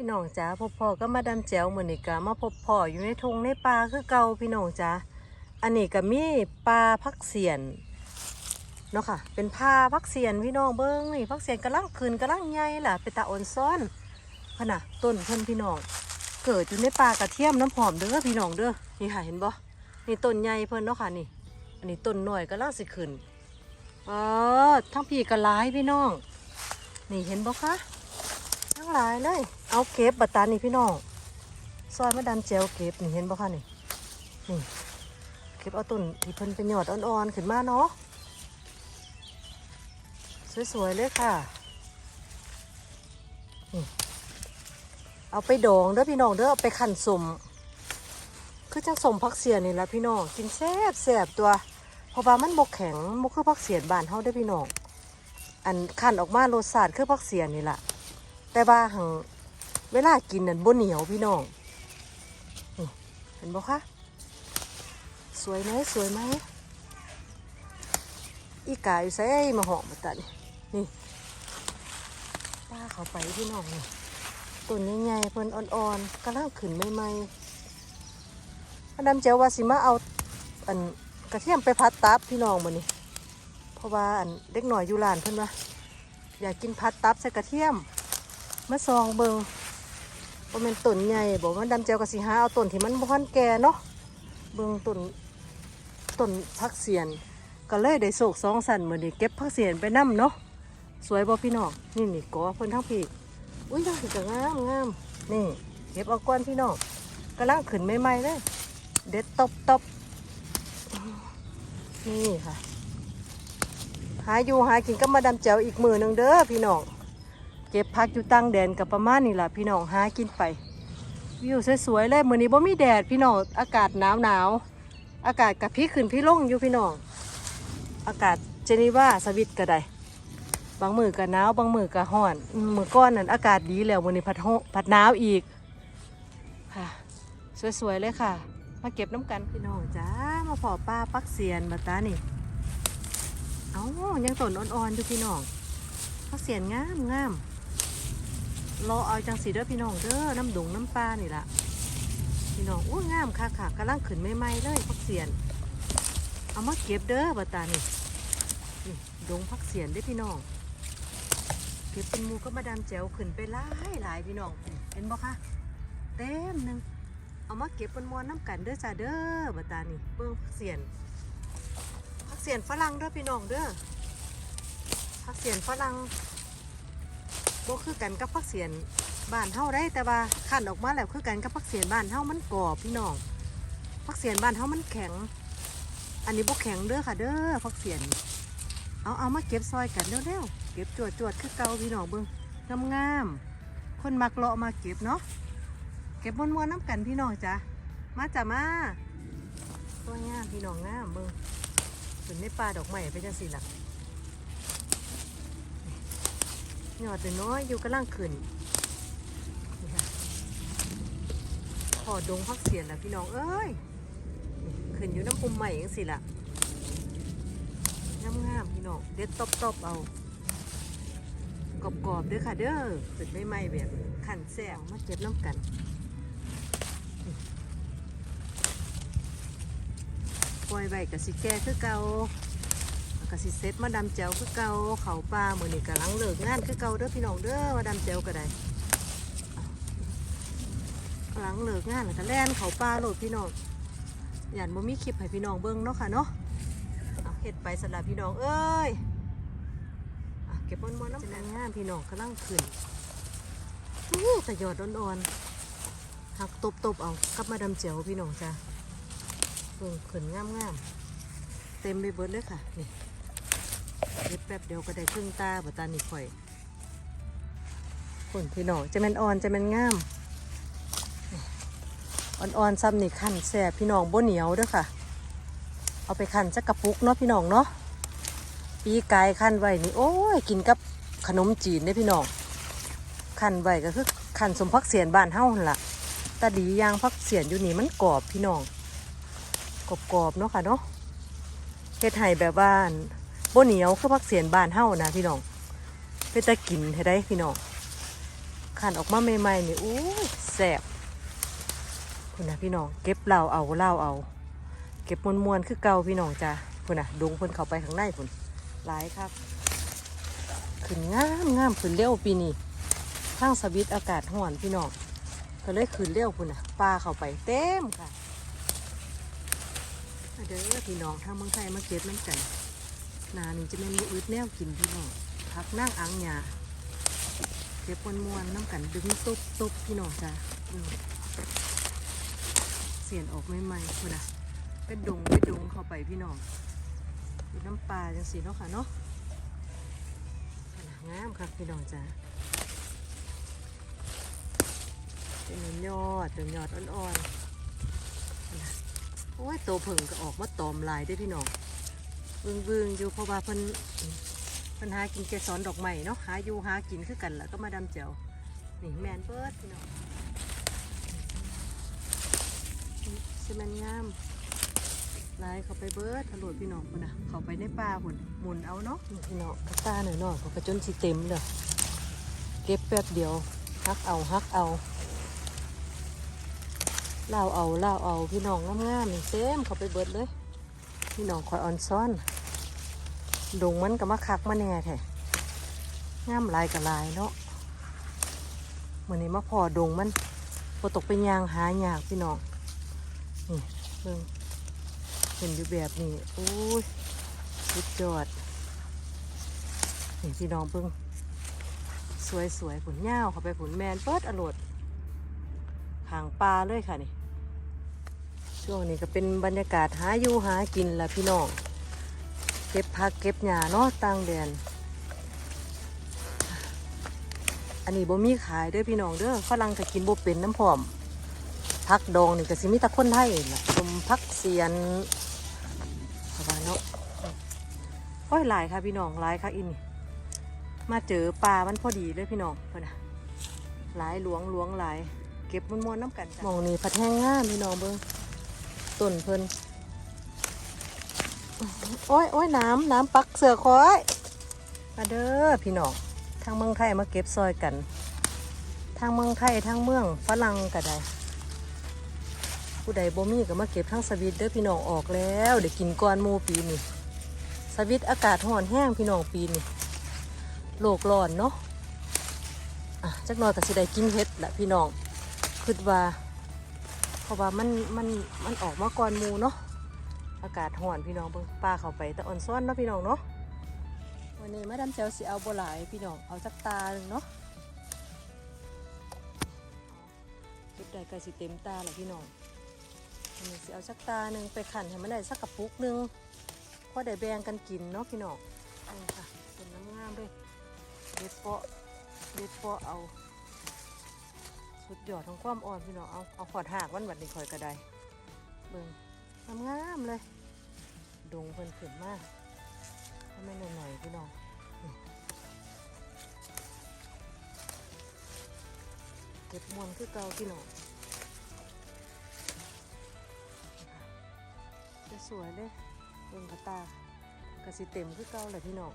พี่น้องจ๋าพบพ่อก็มาดาแจ๋วเหมือนนี่กะมาพบพ่ออยู่ในทงในป่าคือเก่าพี่น้องจ๋าอันนี้ก็มีปลาพักเสียนเนาะค่ะ เป็นผ้าพักเสียนพี่น้องเบิ้งนี่พักเสียนกำลังคืนกำลังใหญ่ล่ะเป็นตาอ่อนซ้อนพน่ะต้นเพิ่นพี่น้องเกิดอยู่ในป่ากระเทียมน้ำหอมเด้อพี่น้องเด้อนี่ค่ะเห็นบ่นี่ต้นใหญ่เพิ่นเนาะค่ะนี่ อันนี้ต้นหน่อยกำลังสิขึ้นเออทั้งพี่ก็หลายพี่น้อง นี่เห็นบ่คะ หลายเลย เอาเก็บบัตตานี่พี่น้องซอยมาดามเจลเก็บนี่เห็นบ่คะนี่นี่เก็บเอาต้นที่เพิ่นเป็นยอดอ่อนๆขึ้นมาเนาะสวยๆเลยค่ะนี่เอาไปดองเด้อพี่น้องเด้อเอาไปขั่นสมคือจังสมพักเสียนี่แหละพี่น้องกินแซ่บแซ่บตัวเพราะว่ามันบกแข็งบกคือพักเสียนบานเฮาได้พี่น้องอันขั่นออกมารสชาติคือพักเสียนี่แหละ แต่ว่าหังเวลากินนั่นบ่เหนียวพี่น้องเห็นบ่คะสวยไหมสวยไหมอีกายใส่มาหอมมาตันนี่ป้าเขาไปพี่น้องนี่ต้นใหญ่ๆเพิ่นอ่อนๆกำลังขึ้นใหม่ๆอันดำเจ้าว่าสิมาเอาอันกระเทียมไปพัดตับพี่น้องมื้อนี้เพราะว่าอันเด็กหน่อยอยู่ร้านเพิ่นว่าอยากกินพัดตับใส่กระเทียม มาซองเบิงว่ามันต้นใหญ่บอกว่าดำเจียวกับสีหาเอาต้นที่มันบ่ทันแก่เนาะเบิงต้นต้นพักเสียน ก็เลยได้โศกสองสันเหมือนได้เก็บพักเสียนไปนํเนาะสวยบ่พี่น้องนี่นี่กอเพิ่นทั้งพี่อุ้ยน่าจะงามงามนี่เก็บเอาก้อนพี่น้องกำลังขึ้นใหม่ๆเลยเด็ดตบตบนี่ค่ะ หาอยู่หากินก็มาดำเจียวอีกมือหนึงเด้อพี่น้อง เก็บพักอยู่ตั้งแดนกับประมาณนี่แหละพี่น้องหากินไป วิวสวยๆเลยมือนี้บ่มีแดดพี่น้องอากาศหนาวหนาวอากาศกับพี่ขึ้นพี่ลงอยู่พี่น้อง อากาศเจนีว่าสวิตก็ได้บางมือก็หนาวบางมือก็ร้อนมือก้อนนั่นอากาศดีแล้วมื้อนี้พัดโฮพัดหนาวอีกค่ะ สวยๆเลยค่ะ มาเก็บน้ำกันพี่น้องจ้ามาพอป้าปักเสียนมาตานี่เอ้ายังต้นอ่อนๆอยู่พี่น้องพักเสียนงามงาม รอเอาจังสีเด้อพี่น้องเด้อน้ำดงน้ำปลานี่ละพี่น้องโอ้งามค่ะค่ะกำลังขึ้นใหม่ๆเลยพักเสียน เอามาเก็บเด้อบัตตานี่นี่ดงพักเสียนเด้พี่น้องเก็บเป็นมูก็มาดามแจ๋วขึ้นไปหลายหลายพี่น้องเห็นบ่คะเต็มหนึ่งเอามาเก็บเป็นมวนน้ำกันเด้อจ้าเด้อบัตตานี่เบิ่งพักเสียนพักเสียนฝรั่งเด้อพี่น้องเด้อผักเสียนฝรั่ง บ่คือกันกับผักเสียนบ้านเฮาได้แต่ว่าขั้นออกมาแล้วคือกันกับผักเสียนบ้านเฮามันกรอบพี่น้องผักเสียนบ้านเฮามันแข็ง อันนี้บ่แข็งเด้อค่ะ เด้อผักเสียน เอาเอามาเก็บซอยกันเร็วๆเก็บจวดจวดคือเก่าพี่น้องเบิ่งงามงามๆคนมักเลาะมาเก็บเนาะเก็บมวนๆน้ำกันพี่น้องจ้ะมาจ้ะมาตัวงามพี่น้องงามเบิ่งเป็นในป่าดอกไม้เป็นจังซี่ล่ะยอดแต่น้อยอยู่กำลังขึ้นนี่ค่ะขอดงพักเสียนแล้วพี่น้องเอ้ยขึ้นอยู่น้ำปุ่มใหม่ยังสิล่ะงามงามๆพี่น้องเด็ดตบตบๆเอากรอบๆด้อค่ะเด้อขึ้นไม่ไหมแบบขันแซวมาเก็บน้ำกันปล่อยใบกับสิแก่คือเก่า กสิเซ็ตมาดำแจวคือเก่าเขาปลาเหมือนนี่กำลังเลิกงานคือเก่าเด้อพี่น้องเด้อมาดำแจวก็ได้กำลังเลิกงานแล้วก็แล่นเขาปลาโหลดพี่น้องอย่านบ่มีคลิปให้พี่น้องเบิ่งเนาะค่ะเนาะเอาเฮ็ดไปสำหรับพี่น้องเอ้ยเก็บมอนๆน้ำกันงานพี่น้องกำลังขึ้นแต่ยอดอ่อนๆหักตบๆเอากลับมาดำแจวพี่น้องจ้ะเบิ่งขึ้นงามๆเต็มไปเบิดเลยค่ะนี่ เด็ดแป๊บเดียวก็ได้ครึ่งตาบ่ตานี่ข่อยคนพี่น้องจะม่นอ่อนจะม่นงามอ่อนๆซ้ำนี่ขั้นแซ่บพี่น้องบ่เหนียวด้อค่ะ เอาไปขั้นจักกระปุกเนาะพี่น้องเนาะปีกายขั้นไว้นี่โอ้ยกินกับขนมจีนเด้พี่น้องขั้นไว้ก็คือขั้นสมพักเสียนบ้านเฮ้าหั่นล่ะตาดียางพักเสียนอยู่นี่มันกรอบพี่น้องกรอบๆเนาะค่ะเนาะเฮ็ดให้แบบว่าน บ่เหนียวคือผักเสียนบ้านเฮานะพี่น้องเป็นตะกินให้ได้พี่น้องขันออกมาใหม่ๆนี่อู้ยแสบคุณนะพี่น้องเก็บเหล่าเอาเหล่าเอา เก็บมวนมวนๆคือเก่าพี่น้องจ้าคุณนะดงเพิ่นเขาไปข้างในพุ่นหลายครับขึ้นงามงามขึ้นเร็วปีนี้ทางสวิตอากาศห่อนพี่น้องก็เลยขึ้นเร็วพุ่นนะปลาเข้าไปเต็มค่ะมาเด้อพี่น้องทางเมืองไทยมาเก็บน้ำกัน นานี่จะไม่มีอึดแนวกินพี่น้องพักนั่งอังหยาเก็บมวนมวนๆน้ำกันดึงตุบตุบพี่น้องจ้าเสียนออกใหม่ๆพุ่นนะเป็นดงเป็นดงเข้าไปพี่น้องเป็นน้ำปลาจังสีเนาะค่ะเนาะงามครับพี่น้องจ้าเป็นยอดเป็นยอดอ่อนๆโอ้ยโตผึ่งก็ออกมาตอมลายได้พี่น้อง เบิ่งเบิ่งอยู่เพราะว่าเพิ่นเพิ่นหากินเกสรดอกไม้เนาะหาอยู่หากินคือกันแหละก็มาดำเจียวนี่แมนเบิร์ดพี่น้องสิแมันงามลายเขาไปเบิร์ดถลดพี่น้องพุ่นนะเขาไปในป่าพุ่นหมุนเอาเนาะพี่น้องกระตาหน่อยหน่อยเขาก็จนสิเต็มเลยเก็บแป๊บเดียวฮักเอาฮักเอาเล่าเอาเล่าเอาพี่น้องงามๆนี่เต็มเขาไปเบิร์ดเลย พี่น้องคอยออนซ้อนดงมันก็มาคักมาแน่แท้งามลายกับลายเนาะเหมือนนี้มาพอดงมันพอตกเป็นยางหายากพี่น้องนี่เบิ่งเห็นอยู่แบบนี้โอ้ยสุดยอดนี่พี่น้องเบิ่งสวยๆผลเงาเข้าไปผลแมนเปิดอรดหางปลาเลยค่ะนี่ ช่วงนี้ก็เป็นบรรยากาศหาอยู่หากินละพี่น้องเก็บผักเก็บหญ้าเนาะต่างแดน อันนี้บ่มีขายเด้อพี่น้องเด้อฝรั่งก็กินบ่เป็นน้ำผอมผักดองนี่ก็สิมีแต่คนไทยนี่ล่ะสมผักเสียนประมาณเนาะโอ้ยหลายค่ะพี่น้องหลายค่ะอินมาเจอปลามันพอดีเลยพี่น้องเพิ่นน่ะหลายหลวงหลวงหลาย เก็บมวนๆน้ำกันมองนี่ผัดแห้งง่ามพี่น้องเบิ่ง ต้นเพิ่นโอ้ยโอ้ยน้ำน้ำปักเสือคอยมาเด้อพี่น้องทางเมืองไทยมาเก็บซอยกัน ทางเมืองไทยทางเมืองฝรั่งก็ได้ ผู้ใดบ่มีก็มาเก็บทั้งสวิตเด้อพี่น้องออกแล้วเดี๋ยวกินก้อนมูปีนี้สวิตอากาศร้อนแห้งพี่น้องปีนี้โลกร้อนเนาะอะจักหน่อยก็สิได้กินเห็ดแหละพี่น้องคิดว่า เพราะว่ามันมันมันออกมาก่อนมูเนาะอากาศห่อนพี่น้องเบิ่งป้าเข้าไปแต่อ่อนซ้อนเนาะพี่น้องเนาะวันนี้มาดามเซลสิเอาบัวหลายพี่น้องเอาจักตาหนึ่งเนาะเก็บได้ก็สิเต็มตาแหละพี่น้องวันนี้สิเอาจักตาหนึ่งไปขันให้มันได้สักกระปุกหนึ่งพอได้แบ่งกันกินเนาะพี่น้องนี่ค่ะเป็นน้ำงามเลยเด็ดเปาะเด็ดเปาะเอา สุดยอดของความอ่อนพี่น้องเอาเอาขอดหากวันบัดนี้คอยกระไดเบิ่งงามๆเลยดงเพิ่นขึ้นมากก็ไม่หน่อยๆพี่น้องเก็บมวนคือเก่าพี่น้องจะสวยเลยเบิ่งกระตากระสิเต็มคือเก่าเลยพี่น้อง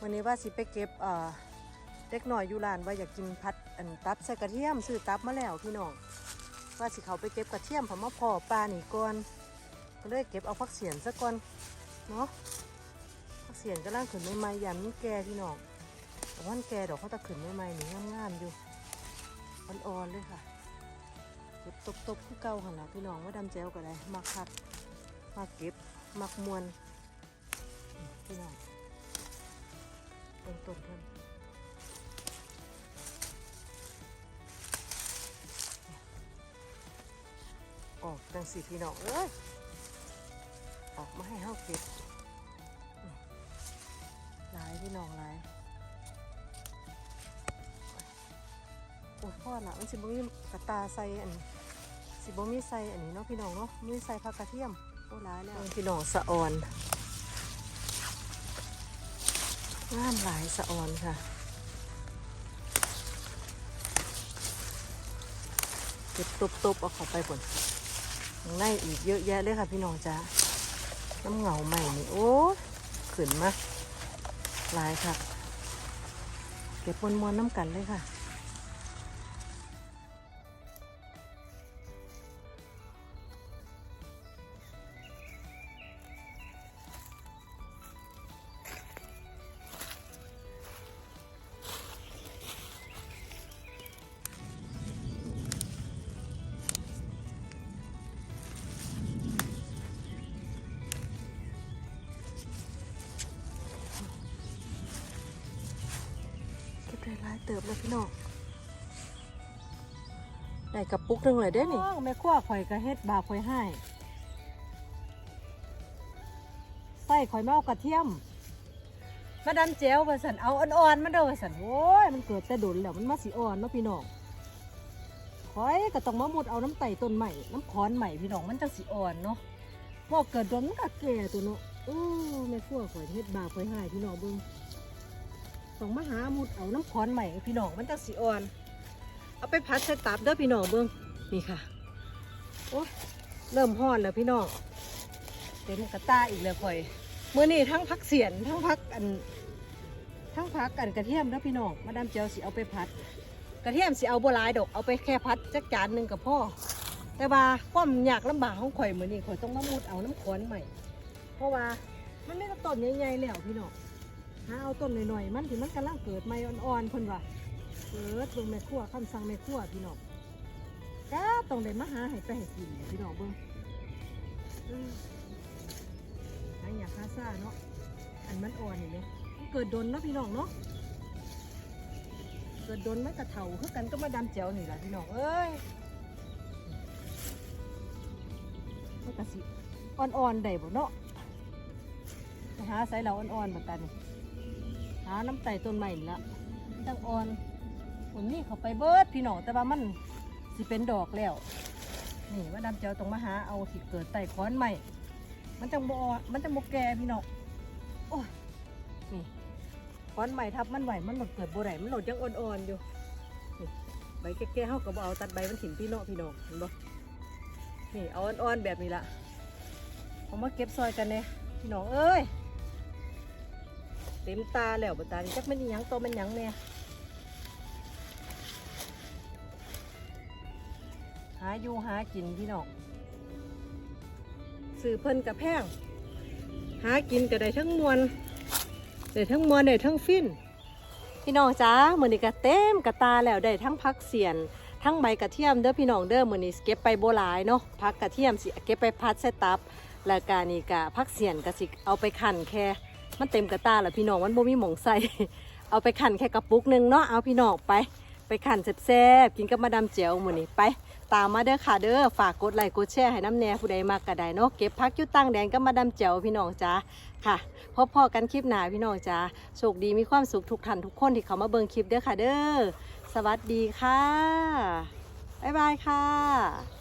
วันนี้ว่าสิไปเก็บเอ่อเด็กหน่อยอยู่ร้านว่าอยากกินพัด อันตับใส่กระเทียมซื้อตับมาแล้วพี่น้องว่าสิเขาไปเก็บกระเทียมผมมาพอปลาหนีก่อนก็เลยเก็บเอาพักเสียนซะก่อนเนาะพักเสียนก็ล่างขึ้นใหม่ๆยามนี้แกพี่น้องแต่ว่านแกดอกเขาตะขึ้นใหม่ๆนี่งามๆอยู่อ่อนๆเลยค่ะเก็บตบๆคือเก่าหันละพี่น้องว่าดำแจวก็ได้มักคักมาเก็บมักมวนพี่น้องต้นต้นเพิ่น ออกจังสิพี่น้องเอ้ยออกมาให้เฮาเก็บนี่หลายพี่น้องหลายโอ้ยพ่อละมันสิบ่มีกระตาใส่อันสิบ่มีใส่อันนี้เนาะพี่น้องเนาะมีใส่ผักกระเทียมโอ้หลายแล้วพี่น้องสะออนงามหลายสะออนค่ะเก็บตุบๆเอาเข้าไปผล ข้างในอีกเยอะแยะเลยค่ะพี่น้องจ้าน้ำเหงาใหม่นี่โอ้ขืนมาหลายค่ะ เก็บมวนน้ำกันเลยค่ะ พี่น้องได้กระปุกหนึงเลยเด้นี่แม่ขั้วข่อยกระเฮ็ดบาข่อยให้ใส่ข่อยมาเอากระเทียม มาดันเจลว่าสันเอาอ่อนๆมันเด้อว่าสันโอ้ยมันเกิดแต่ดุนแล้วมันมาสีอ่อนเนาะพี่น้องข่อยก็ต้องมามุดเอาน้ำไต่ต้นใหม่น้ำขอนใหม่พี่น้องมันจะสีอ่อนเนาะพอเกิดโดนมันก็แก่ตัวเนาะโอ้แม่ขั้วข่อยเฮ็ดบาข่อยให้พี่น้องเบิ่ง ต้องมาหามุดเอาน้ำขอนใหม่พี่น้องมันจะสีอ่อน เอาไปพัดใส่ตับเด้อพี่น้องเบิ้งนี่ค่ะโอ้เริ่มห้อนแล้วพี่น้องเต็มกระตาอีกแล้วค่อยเมื่อนี้ทั้งพักเสียนทั้งพักอันทั้งพักอันกระเทียมเด้อพี่น้องมาดามเจียวสิเอาไปพัด กระเทียมสิเอาบัวลายดอกเอาไปแค่พัดจักจานหนึ่งกับพ่อแต่ว่าความยากลำบากของข่อยเหมือนนี่ข่อยต้องมามุดเอาน้ำขอนใหม่ เพราะว่ามันไม่ต้นใหญ่ๆแล้วพี่น้อง หาเอาต้นหน่อยๆมันที่มันกำลังเกิดใหม่อ่อนๆเพิ่นว่าเกิดเบิ่งแม่ครัวคำสั่งแม่ครัวพี่น้องก็ต้องได้มาหาให้ไปให้กินพี่น้องเบิ่งอืมหาอยากหาซ่าเนาะอันมันอ่อนนี่เนี่ยมันเกิดดนเนาะพี่น้องเนาะเกิดดนมันกระเถาคือกันก็มาดำแจวนี่แหละพี่น้องเอ้ยมันกระสิอ่อนๆได้บ่เนาะไปหาใส่เราอ่อนๆเหมือนกันนี่ หาน้ำไต่ต้นใหม่ละตั้งอ่อนผมนี่เขาไปเบิดพี่น้องแต่ว่ามันสิเป็นดอกแล้ว นี่ว่าดำเจ้าตรงมาหาเอาสิเกิดไต่ค้อนใหม่ มันจังบอ่อมันจังบแกพี่น้องโอ้ยนี่ค้อนใหม่ทับมันไหวมันหลดเกิดโบไหนมันหลดยังอ่อนๆอยู่ใบแก่ๆเขาก็บเอาตัดใบมันถิ่มพี่น้องพี่น้องเห็นบ่นี่เอาอ่อนๆแบบนี้ละเอามาเก็บซอยกันเนี่ยพี่น้องเอ้ย เต็มตาแล้วบตานี่จักมันยังโตมันยังเนี่ยหาอยู่หากินพี่น้องซื้อเพิ่นกับแพงหากินก็ได้ทั้งมวลได้ทั้งมวลได้ทั้งฟินพี่น้องจ้าเหมือนี้ก็เต็มกระตาแล้วได้ทั้งพักเสียนทั้งใบกระเทียมเด้อพี่น้องเด้อมื้อนี้เก็บไปโบหลายเนาะพักกระเทียมสิเก็บไปพัดใส่ตับ แล้วก็นี่ก็พักเสียนก็สิเอาไปคั่นแค่ มันเต็มกระตาแล้วพี่น้องมันบ่มีหมองใส่ เอาไปขันแค่กระปุกหนึงเนาะเอาพี่น้องไป ไปขันแซ่บๆกินกับมาดามเจียวมื้อนี้ไป ตามมาเด้อค่ะเด้อฝากกดไลค์กดแชร์ให้น้ำแน่ผู้ใดมากก็ได้เนาะเก็บพักอยู่ตั้งแดนกับมาดามเจียวพี่น้องจ้าค่ะพบพอกันคลิปหน้าพี่น้องจ้าโชคดีมีความสุขทุกท่านทุกคนที่เขามาเบิ่งคลิปเด้อค่ะเด้อสวัสดีค่ะบ๊ายบายค่ะ